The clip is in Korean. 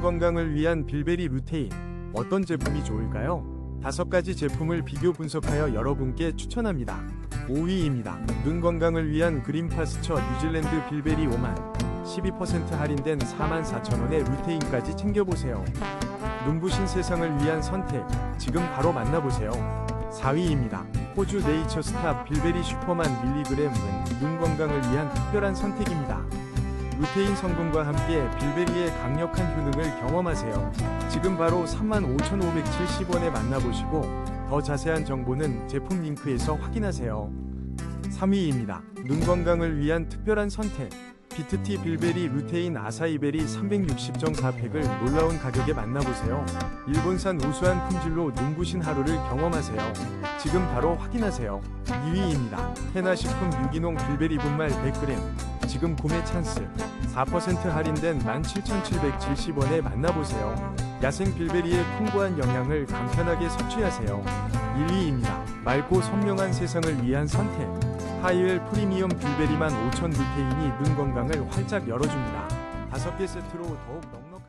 눈 건강을 위한 빌베리 루테인 어떤 제품이 좋을까요? 다섯 가지 제품을 비교 분석하여 여러분께 추천합니다. 5위입니다. 눈 건강을 위한 그린 파스처 뉴질랜드 빌베리 5만 12% 할인된 44,000원의 루테인까지 챙겨보세요. 눈부신 세상을 위한 선택 지금 바로 만나보세요. 4위입니다. 호주 네이처스탑 빌베리 슈퍼만 밀리그램은 눈 건강을 위한 특별한 선택입니다. 루테인 성분과 함께 빌베리의 강력한 효능을 경험하세요. 지금 바로 35,570원에 만나보시고 더 자세한 정보는 제품 링크에서 확인하세요. 3위입니다. 눈 건강을 위한 특별한 선택. 비트티 빌베리 루테인 아사이베리 360.4팩을 놀라운 가격에 만나보세요. 일본산 우수한 품질로 눈부신 하루를 경험하세요. 지금 바로 확인하세요. 2위입니다. 해나식품 유기농 빌베리 분말 100g. 지금 구매 찬스. 4% 할인된 17,770원에 만나보세요. 야생 빌베리의 풍부한 영양을 간편하게 섭취하세요. 1위입니다. 맑고 선명한 세상을 위한 선택. 하이웰 프리미엄 빌베리만 5천 루테인이 눈 건강을 활짝 열어줍니다. 5개 세트로 더욱 넉넉